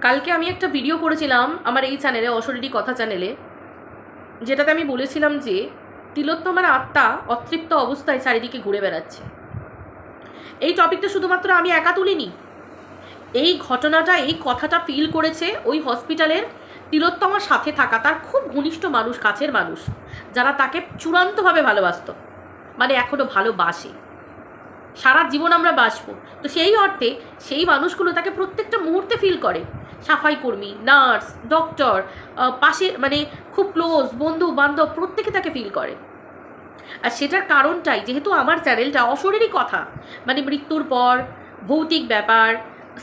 কালকে আমি একটা ভিডিও করেছিলাম আমার এই চ্যানেলে অশরীরী কথা চ্যানেলে যেটাতে আমি বলেছিলাম যে, তিলোত্তমার আত্মা অতৃপ্ত অবস্থায় চারিদিকে ঘুরে বেড়াচ্ছে। এই টপিকটা শুধুমাত্র আমি একা তুলিনি। এই ঘটনাটা, এই কথাটা ফিল করেছে ওই হসপিটালের তিলোত্তমার সাথে থাকা তার খুব ঘনিষ্ঠ মানুষ, কাছের মানুষ, যারা তাকে চূড়ান্তভাবে ভালোবাসতো। মানে এখনও ভালোবাসে। সারা জীবন আমরা বাসবো তো সেই অর্থে সেই মানুষগুলো তাকে প্রত্যেকটা মুহূর্তে ফিল করে। সাফাই কর্মী নার্স ডক্টর পাশে মানে খুব ক্লোজ বন্ধু, বান্ধব প্রত্যেকে তাকে ফিল করে। আর সেটার কারণটাই যেহেতু আমার চ্যানেলটা অশরীরই কথা মানে মৃত্যুর পর, ভৌতিক ব্যাপার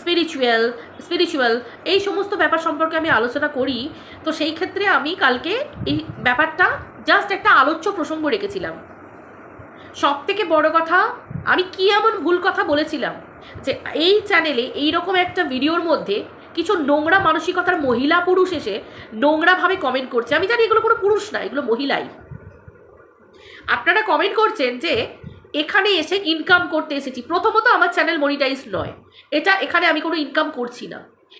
স্পিরিচুয়াল স্পিরিচুয়াল এই সমস্ত ব্যাপার সম্পর্কে আমি আলোচনা করি, তো সেই ক্ষেত্রে আমি কালকে এই ব্যাপারটা জাস্ট একটা আলোচ্য প্রসঙ্গ রেখেছিলাম। সব থেকে বড় কথা আমি কি এমন ভুল কথা বলেছিলাম যে এই চ্যানেলে এই রকম একটা ভিডিওর মধ্যে কিছু নোংরা মানসিকতার মহিলা পুরুষ এসে নোংরাভাবে কমেন্ট করছে? আমি জানি এগুলো কোনো পুরুষ না, এগুলো মহিলাই। আপনারা কমেন্ট করছেন যে এখানে এসে ইনকাম করতে এসেছি। প্রথমত আমার চ্যানেল মনিটাইজ নয়। এটা এখানে আমি কোনো ইনকাম করছি না।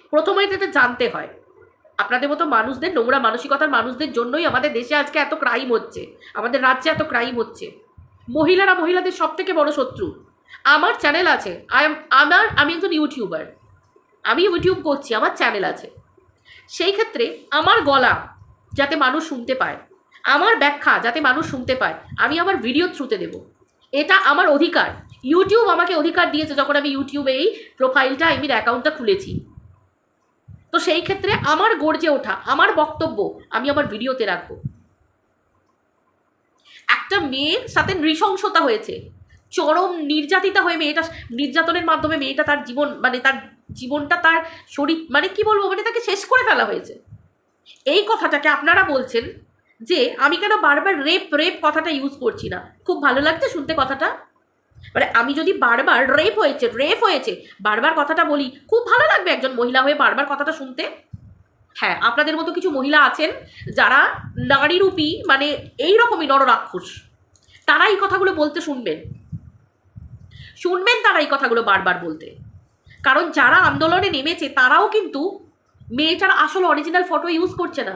প্রথমে এটা জানতে হয়। আপনাদের মতো মানুষদের, নোংরা মানসিকতার মানুষদের জন্যই আমাদের দেশে আজকে এত ক্রাইম হচ্ছে। আমাদের রাজ্যে এত ক্রাইম হচ্ছে। মহিলারা মহিলাদের সব থেকে বড় শত্রু। আমার চ্যানেল আছে। আমার, আমি একজন ইউটিউবার আমি ইউটিউব করছি, আমার চ্যানেল আছে। সেই ক্ষেত্রে আমার গলা যাতে মানুষ শুনতে পায়, আমার ব্যাখ্যা যাতে মানুষ শুনতে পায়, আমি আমার ভিডিও থ্রুতে দেব। এটা আমার অধিকার। ইউটিউব আমাকে অধিকার দিয়েছে যখন আমি ইউটিউবে এই প্রোফাইলটা আমি অ্যাকাউন্টটা খুলেছি। তো সেই ক্ষেত্রে আমার গর্জে ওঠা, আমার বক্তব্য আমি আমার ভিডিওতে রাখব। একটা মেয়ের সাথে নৃশংসতা হয়েছে। চরম নির্যাতিতা হয়ে মেয়েটা, নির্যাতনের মাধ্যমে মেয়েটা তার জীবন মানে তার জীবনটা তার শরীর মানে কি বলব মানে তাকে শেষ করে ফেলা হয়েছে। এই কথাটাকে আপনারা বলছেন যে, আমি কেন বারবার রেপ রেপ কথাটা ইউজ করছি না? খুব ভালো লাগছে শুনতে কথাটা? মানে আমি যদি বারবার রেপ হয়েছে রেপ হয়েছে, বারবার কথাটা বলি, খুব ভালো লাগবে একজন মহিলা হয়ে বারবার কথাটা শুনতে? হ্যাঁ আপনাদের মতো কিছু মহিলা আছেন যারা নারীরূপী মানে এই রকমই নররাক্ষস। তারা এই কথাগুলো বলতে শুনবেন। শুনবেন তারা এই কথাগুলো বারবার বলতে। কারণ যারা আন্দোলনে নেমেছে, তারাও কিন্তু মেয়েটার আসল অরিজিনাল ফটো ইউজ করছে না।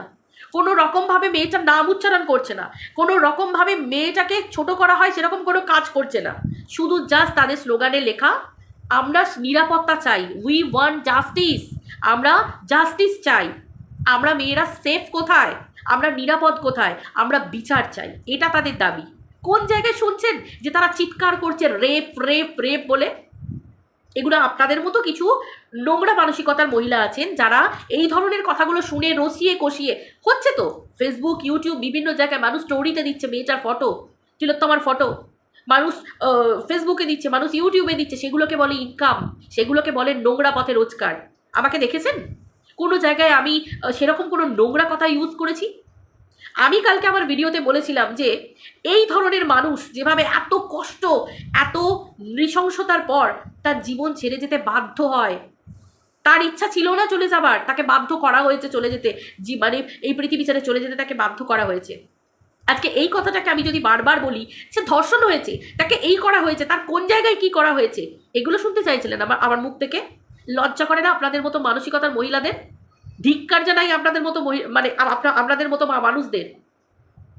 কোনো রকমভাবে মেয়েটার নাম উচ্চারণ করছে না। কোনো রকমভাবে মেয়েটাকে ছোট করা হয় সেরকম কোনো কাজ করছে না। শুধু জাস্ট তাদের স্লোগানে লেখা, আমরা নিরাপত্তা চাই। উই ওয়ান্ট জাস্টিস আমরা জাস্টিস চাই। আমরা মেয়েরা সেফ কোথায়? আমরা নিরাপদ কোথায়? আমরা বিচার চাই। এটা তাদের দাবি। কোন জায়গায় শুনছেন যে তারা চিৎকার করছে রেপ রেপ রেপ বলে? এগুলো আপনাদের মতো কিছু নোংরা মানসিকতার মহিলা আছেন যারা এই ধরনের কথাগুলো শুনে রসিয়ে কষিয়ে, হচ্ছে তো? ফেসবুক ইউটিউব বিভিন্ন জায়গায় মানুষ স্টোরিতে দিচ্ছে মেয়েটার ফটো তিলোত্তমার ফটো মানুষ ফেসবুকে দিচ্ছে, মানুষ ইউটিউবে দিচ্ছে, সেগুলোকে বলে ইনকাম সেগুলোকে বলে নোংরা পথে রোজগার। আমাকে দেখেছেন? কোনো জায়গায় আমি সেরকম কোনো নোংরা কথা ইউজ করেছি? আমি কালকে আমার ভিডিওতে বলেছিলাম যে, এই ধরনের মানুষ যেভাবে এত কষ্ট, এত নৃশংসতার পর তার জীবন ছেড়ে যেতে বাধ্য হয়, তার ইচ্ছা ছিল না চলে যাবার, তাকে বাধ্য করা হয়েছে চলে যেতে, জি মানে এই পৃথিবী ছেড়ে চলে যেতে তাকে বাধ্য করা হয়েছে। আজকে এই কথাটাকে আমি যদি বারবার বলি, সে ধর্ষণ হয়েছে, তাকে এই করা হয়েছে, তার কোন জায়গায় কি করা হয়েছে, এগুলো শুনতে চাইছিলেন আমার আমার মুখ থেকে? লজ্জা করে না আপনাদের মতো মানসিকতার মহিলাদের? ধিক্কার জানাই আপনাদের মতো মানে আপনা- আপনাদের মতো মানুষদের।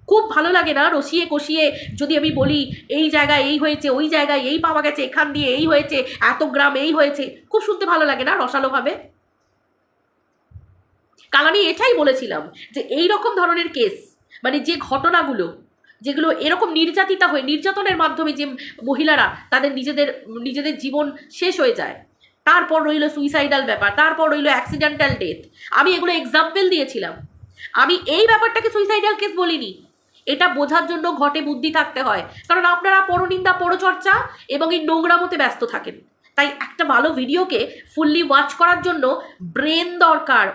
খুব ভালো লাগে না রসিয়ে কষিয়ে যদি আমি বলি, এই জায়গায় এই হয়েছে, ওই জায়গায় এই পাওয়া গেছে, এখান দিয়ে এই হয়েছে, এত গ্রাম এই হয়েছে। খুব শুনতে ভালো লাগে না রসালোভাবে? কাল আমি এটাই বলেছিলাম যে এই রকম ধরনের কেস মানে যে ঘটনাগুলো, যেগুলো এরকম নির্যাতিতা হয়ে, নির্যাতনের মাধ্যমে যে মহিলারা তাদের নিজেদের নিজেদের জীবন শেষ হয়ে যায় তারপর রইল সুইসাইডাল ব্যাপার, তারপর রইল অ্যাক্সিডেন্টাল ডেথ আমি এগুলো এক্সাম্পল দিয়েছিলাম। আমি এই ব্যাপারটাকে সুইসাইডাল কেস বলিনি। এটা বোঝার জন্য ঘটে বুদ্ধি থাকতে হয়। কারণ আপনারা পরনিন্দা, পরচর্চা এবং এই নোংরামতে ব্যস্ত থাকেন। তাই একটা ভালো ভিডিওকে ফুললি ওয়াচ করার জন্য ব্রেন দরকার।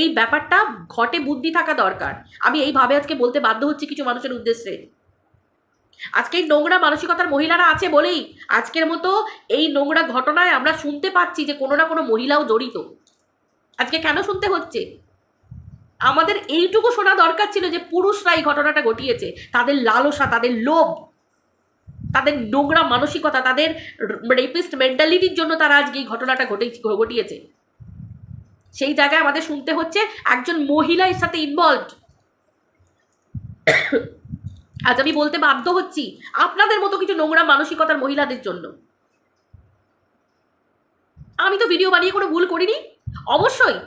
এই ব্যাপারটা ঘটে বুদ্ধি থাকা দরকার। আমি এইভাবে আজকে বলতে বাধ্য হচ্ছি কিছু মানুষের উদ্দেশ্যে। আজকে এই নোংরা মানসিকতার মহিলারা আছে বলেই আজকের মতো এই নোংরা ঘটনায় আমরা শুনতে পাচ্ছি যে কোনো না কোনো মহিলাও জড়িত। আজকে কেন শুনতে হচ্ছে? আমাদের এইটুকু শোনা দরকার ছিল যে পুরুষরা এই ঘটনাটা ঘটিয়েছে। তাদের লালসা, তাদের লোভ, তাদের নোংরা মানসিকতা, তাদের রেপিস্ট মেন্টালিটির জন্য তারা আজকে এই ঘটনাটা ঘটে ঘটিয়েছে। সেই জায়গায় আমাদের শুনতে হচ্ছে একজন মহিলা এর সাথে ইনভলভড আজ আমি বলতে বাধ্য হচ্ছি আপনাদের মতো কিছু নোংরা মানসিকতার মহিলাদের জন্য। আমি তো ভিডিও বানিয়ে কোনো ভুল করিনি। অবশ্যই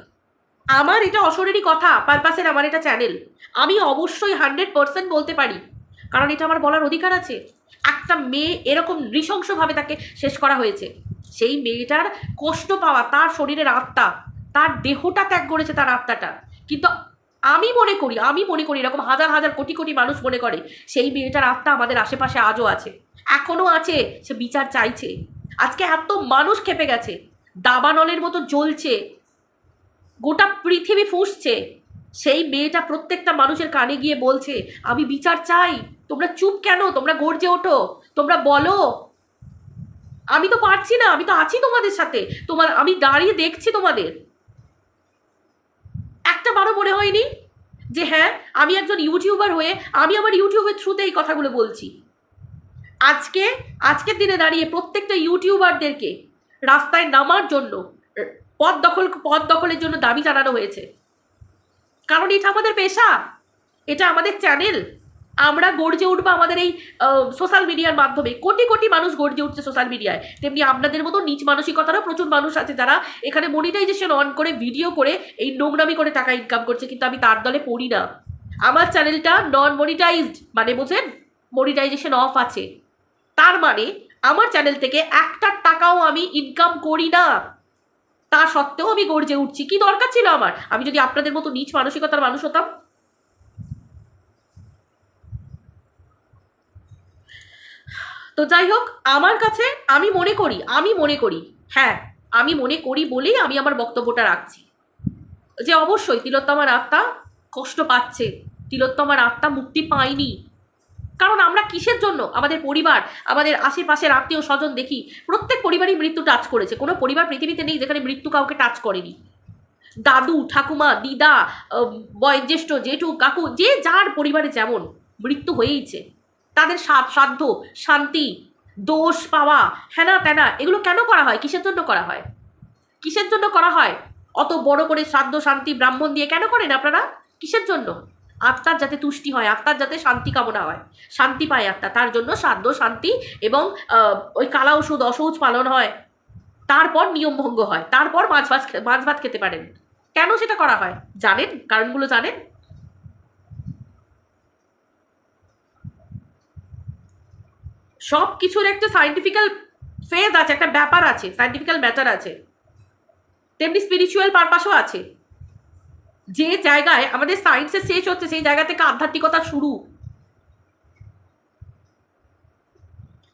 আমার এটা অশরীরই কথা, পারপাসের আমার এটা চ্যানেল আমি অবশ্যই হান্ড্রেড পার্সেন্ট বলতে পারি। কারণ এটা আমার বলার অধিকার আছে। একটা মেয়ে এরকম নৃশংসভাবে তাকে শেষ করা হয়েছে। সেই মেয়েটার কষ্ট পাওয়া, তার শরীরের আত্মা, তার দেহটা ত্যাগ করেছে তার আত্মাটা। কিন্তু আমি মনে করি, আমি মনে করি এরকম হাজার হাজার কোটি কোটি মানুষ মনে করে, সেই মেয়েটার আত্মা আমাদের আশেপাশে আজও আছে। এখনও আছে, সে বিচার চাইছে। আজকে এত মানুষ খেপে গেছে, দাবানলের মতো জ্বলছে, গোটা পৃথিবী ফুসছে। সেই মেয়েটা প্রত্যেকটা মানুষের কানে গিয়ে বলছে, আমি বিচার চাই, তোমরা চুপ কেন? তোমরা গর্জে ওঠো, তোমরা বলো। আমি তো পারছি না, আমি তো আছি তোমাদের সাথে, তোমার, আমি দাঁড়িয়ে দেখছি তোমাদের। একটা বারো মনে হয়নি যে হ্যাঁ আমি একজন ইউটিউবার হয়ে আমি আমার ইউটিউবের থ্রুতে এই কথাগুলো বলছি। আজকে, আজকের দিনে দাঁড়িয়ে প্রত্যেকটা ইউটিউবারদেরকে রাস্তায় নামার জন্য, পদ দখল, পদ দখলের জন্য দাবি জানানো হয়েছে। কারণ এটা আমাদের পেশা, এটা আমাদের চ্যানেল। আমরা গর্জে উঠবো আমাদের এই সোশ্যাল মিডিয়ার মাধ্যমে। কোটি কোটি মানুষ গর্জে উঠছে সোশ্যাল মিডিয়ায় তেমনি আপনাদের মতো নিচ মানসিকতারও প্রচুর মানুষ আছে যারা এখানে মনিটাইজেশন অন করে ভিডিও করে, এই নোংরামি করে টাকা ইনকাম করছে। কিন্তু আমি তার দলে পড়ি না। আমার চ্যানেলটা নন মনিটাইজড মানে বোঝেন মনিটাইজেশন অফ আছে। তার মানে আমার চ্যানেল থেকে একটা টাকাও আমি ইনকাম করি না। তা সত্ত্বেও আমি গর্জে উঠছি। কি দরকার ছিল আমার? আমি যদি আপনাদের মতো নিচ মানসিকতার মানুষ হতাম তো যাই হোক, আমার কাছে আমি মনে করি, আমি মনে করি হ্যাঁ আমি মনে করি বলেই আমি আমার বক্তব্যটা রাখছি। যে অবশ্যই তিলোত্তমার আত্মা কষ্ট পাচ্ছে, তিলোত্তমার আত্মা মুক্তি পায়নি। কারণ আমরা কিসের জন্য? আমাদের পরিবার, আমাদের আশেপাশের আত্মীয় স্বজন দেখি, প্রত্যেক পরিবারই মৃত্যু টাচ করেছে। কোনো পরিবার পৃথিবীতে নেই যেখানে মৃত্যু কাউকে টাচ করেনি। দাদু, ঠাকুমা, দিদা বয়োজ্যেষ্ঠ, জেঠু, কাকু, যে যার পরিবারে যেমন, মৃত্যু হয়েইছে। তাদের সাধ্য, শান্তি, দোষ পাওয়া হেনা তেনা এগুলো কেন করা হয়? কিসের জন্য করা হয়? কিসের জন্য করা হয়? অত বড় করে শ্রাদ্ধ শান্তি, ব্রাহ্মণ দিয়ে কেন করেন আপনারা? কিসের জন্য? আত্মার যাতে তুষ্টি হয়, আত্মার যাতে শান্তি কামনা হয়। শান্তি পায় আত্মা, তার জন্য শ্রাদ্ধ শান্তি এবং ওই কালা ওষুধ, অসৌচ পালন হয়। তারপর নিয়ম ভঙ্গ হয়। তারপর মাছ ভাত মাছ ভাত খেতে পারেন। কেন সেটা করা হয়? জানেন? কারণগুলো জানেন? সব কিছুর একটা সাইন্টিফিক্যাল ফেজ আছে, একটা ব্যাপার আছে সাইন্টিফিক্যাল ম্যাটার আছে। তেমনি স্পিরিচুয়াল পারপাসও আছে। যে জায়গায় আমাদের সায়েন্সের শেষ হচ্ছে, সেই জায়গা থেকে আধ্যাত্মিকতা শুরু।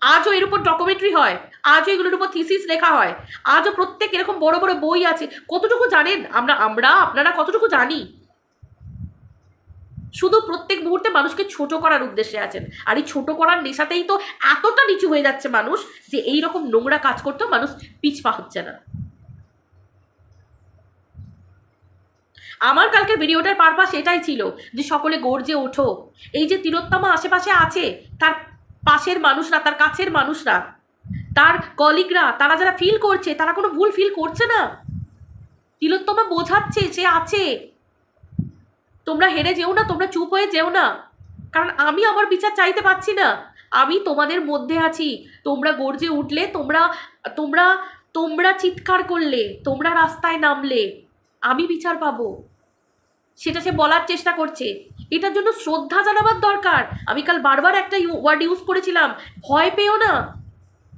আজও এর উপর ডকুমেন্টারি হয়, আজও এগুলোর উপর থিসিস লেখা হয়, আজও প্রত্যেক এরকম বড় বড় বই আছে। কতটুকু জানেন? আমরা আমরা, আপনারা কতটুকু জানি? শুধু প্রত্যেক মুহূর্তে মানুষকে ছোট করার উদ্দেশ্যে আছেন। আর এই ছোট করার নেশাতেই তো এতটা নিচু হয়ে যাচ্ছে মানুষ যে এই রকম নোংরা কাজ করতেও মানুষ পিছপা হচ্ছে না। আমার কালকের ভিডিওটার পারপাস এটাই ছিল যে সকলে গর্জে ওঠো। এই যে তিলোত্তমা আশেপাশে আছে, তার পাশের মানুষরা, তার কাছের মানুষরা, তার কলিগরা তারা যারা ফিল করছে, তারা কোনো ভুল ফিল করছে না? তিলোত্তমা বোঝাচ্ছে, সে আছে। তোমরা হেরে যেও না, তোমরা চুপ হয়ে যেও না। কারণ আমি আমার বিচার চাইতে পারছি না। আমি তোমাদের মধ্যে আছি। তোমরা গর্জে উঠলে, তোমরা তোমরা তোমরা চিৎকার করলে, তোমরা রাস্তায় নামলে, আমি বিচার পাবো। সেটা সে বলার চেষ্টা করছে। এটার জন্য শ্রদ্ধা জানাবার দরকার। আমি কাল বারবার একটা ওয়ার্ড ইউজ করেছিলাম। ভয় পেও না।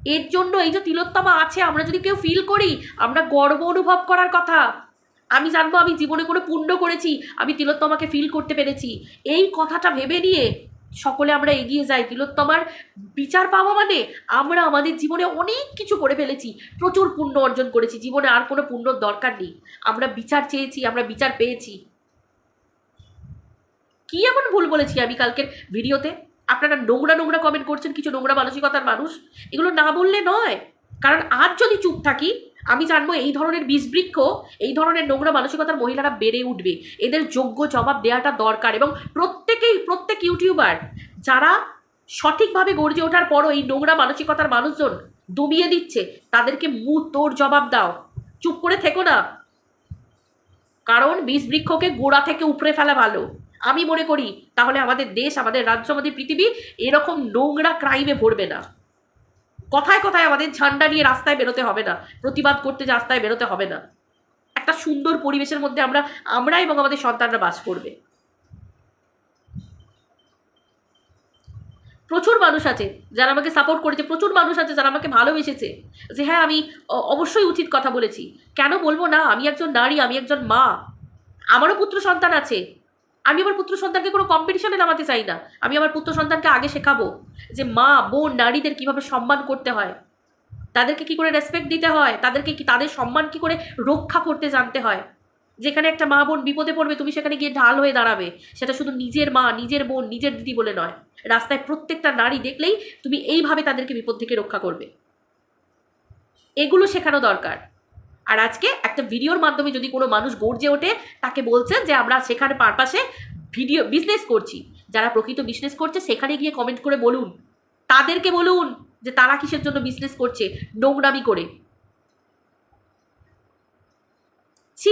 এর জন্য এই যে তিলোত্তমা আছে, আমরা যদি কেউ ফিল করি, আমরা গর্ব অনুভব করার কথা। আমি জানব, আমি জীবনে কোনো পুণ্য করেছি, আমি তিলোত্তমাকে ফিল করতে পেরেছি। এই কথাটা ভেবে নিয়ে সকলে আমরা এগিয়ে যাই। তিলোত্তমার বিচার পাওয়া মানে আমরা আমাদের জীবনে অনেক কিছু করে ফেলেছি, প্রচুর পুণ্য অর্জন করেছি, জীবনে আর কোনো পুণ্যর দরকার নেই। আমরা বিচার চেয়েছি, আমরা বিচার পেয়েছি। কি এমন ভুল বলেছি আমি কালকের ভিডিওতে? আপনারা নোংরা নোংরা কমেন্ট করছেন, কিছু নোংরা মানসিকতার মানুষ। এগুলো না বললে নয়। কারণ আজ যদি চুপ থাকি আমি জানব এই ধরনের বীজবৃক্ষ এই ধরনের নোংরা মানসিকতার মহিলারা বেড়ে উঠবে। এদের যোগ্য জবাব দেওয়াটা দরকার এবং প্রত্যেকেই, প্রত্যেক ইউটিউবার যারা সঠিকভাবে গর্জে ওঠার পরও এই নোংরা মানসিকতার মানুষজন দমিয়ে দিচ্ছে, তাদেরকে মুখ তোর জবাব দাও। চুপ করে থেকো না। কারণ বিষ বৃক্ষকে গোড়া থেকে উপড়ে ফেলা ভালো। আমি মনে করি তাহলে আমাদের দেশ, আমাদের রাজ্য, আমাদের পৃথিবী এরকম নোংরা ক্রাইমে ভরবে না। কথায় কথায় আমাদের ঝান্ডা নিয়ে রাস্তায় বেরোতে হবে না, প্রতিবাদ করতে রাস্তায় বেরোতে হবে না। একটা সুন্দর পরিবেশের মধ্যে আমরা আমরা এবং আমাদের সন্তানরা বাস করবে। প্রচুর মানুষ আছে যারা আমাকে সাপোর্ট করেছে, প্রচুর মানুষ আছে যারা আমাকে ভালোবেসেছে যে হ্যাঁ আমি অবশ্যই উচিত কথা বলেছি। কেন বলব না? আমি একজন নারী, আমি একজন মা। আমারও পুত্র সন্তান আছে। আমি আমার পুত্র সন্তানকে কোনো কম্পিটিশনে নামাতে চাই না। আমি আমার পুত্র সন্তানকে আগে শেখাবো যে মা, বোন, নারীদের কীভাবে সম্মান করতে হয়। তাদেরকে কি করে রেসপেক্ট দিতে হয়? তাদেরকে কি, তাদের সম্মান কি করে রক্ষা করতে জানতে হয়? যেখানে একটা মা, বোন বিপদে পড়বে, তুমি সেখানে গিয়ে ঢাল হয়ে দাঁড়াবে। সেটা শুধু নিজের মা, নিজের বোন, নিজের দিদি বলে নয়। রাস্তায় প্রত্যেকটা নারী দেখলেই তুমি এইভাবে তাদেরকে বিপদ থেকে রক্ষা করবে। এগুলো শেখানো দরকার। আর আজকে একটা ভিডিওর মাধ্যমে যদি কোনো মানুষ গর্জে ওঠে, তাকে বলছেন যে আমরা সেখানে পারপাসে ভিডিও বিজনেস করছি। যারা প্রকৃত বিজনেস করছে, সেখানে গিয়ে কমেন্ট করে বলুন। তাদেরকে বলুন যে তারা কিসের জন্য বিজনেস করছে, নোংরামি করে। ছি,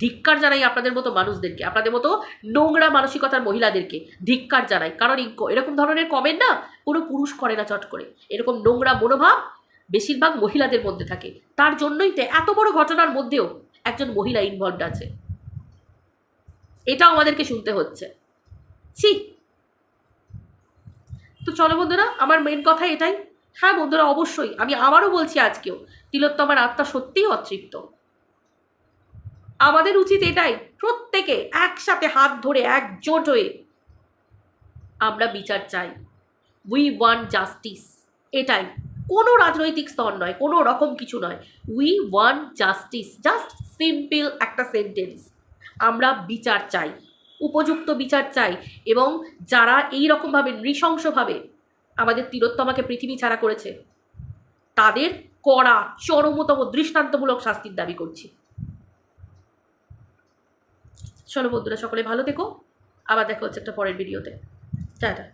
ধিক্কার জানাই আপনাদের মতো মানুষদেরকে, আপনাদের মতো নোংরা মানসিকতার মহিলাদেরকে ধিক্কার জানাই। কারণ এরকম ধরনের কমেন্ট না কোনো পুরুষ করে না চট করে। এরকম নোংরা মনোভাব বেশিরভাগ মহিলাদের মধ্যে থাকে। তার জন্যই তো এত বড় ঘটনার মধ্যেও একজন মহিলা ইনভলভড আছে। এটাও আমাদেরকে শুনতে হচ্ছে। ছি। তো চলো বন্ধুরা, আমার মেন কথা এটাই। হ্যাঁ বন্ধুরা, অবশ্যই। আমি আবারও বলছি আজকেও, তিলোত্তমার আত্মা সত্যিই অতৃপ্ত। আমাদের উচিত এটাই, প্রত্যেকে একসাথে হাত ধরে একজোট হয়ে আমরা বিচার চাই। উই ওয়ান্ট জাস্টিস এটাই। কোনো রাজনৈতিক স্তর নয়, কোনো রকম কিছু নয়। We want justice just simple একটা সেন্টেন্স আমরা বিচার চাই, উপযুক্ত বিচার চাই, এবং যারা এই রকমভাবে নৃশংসভাবে আমাদের তিলোত্তমাকে পৃথিবী ছাড়া করেছে, তাদের কড়া, চরমতম, দৃষ্টান্তমূলক শাস্তির দাবি করছি। চলো বন্ধুরা, সকলে ভালো থেকো। আবার দেখা হচ্ছে একটা পরের ভিডিওতে টাটা।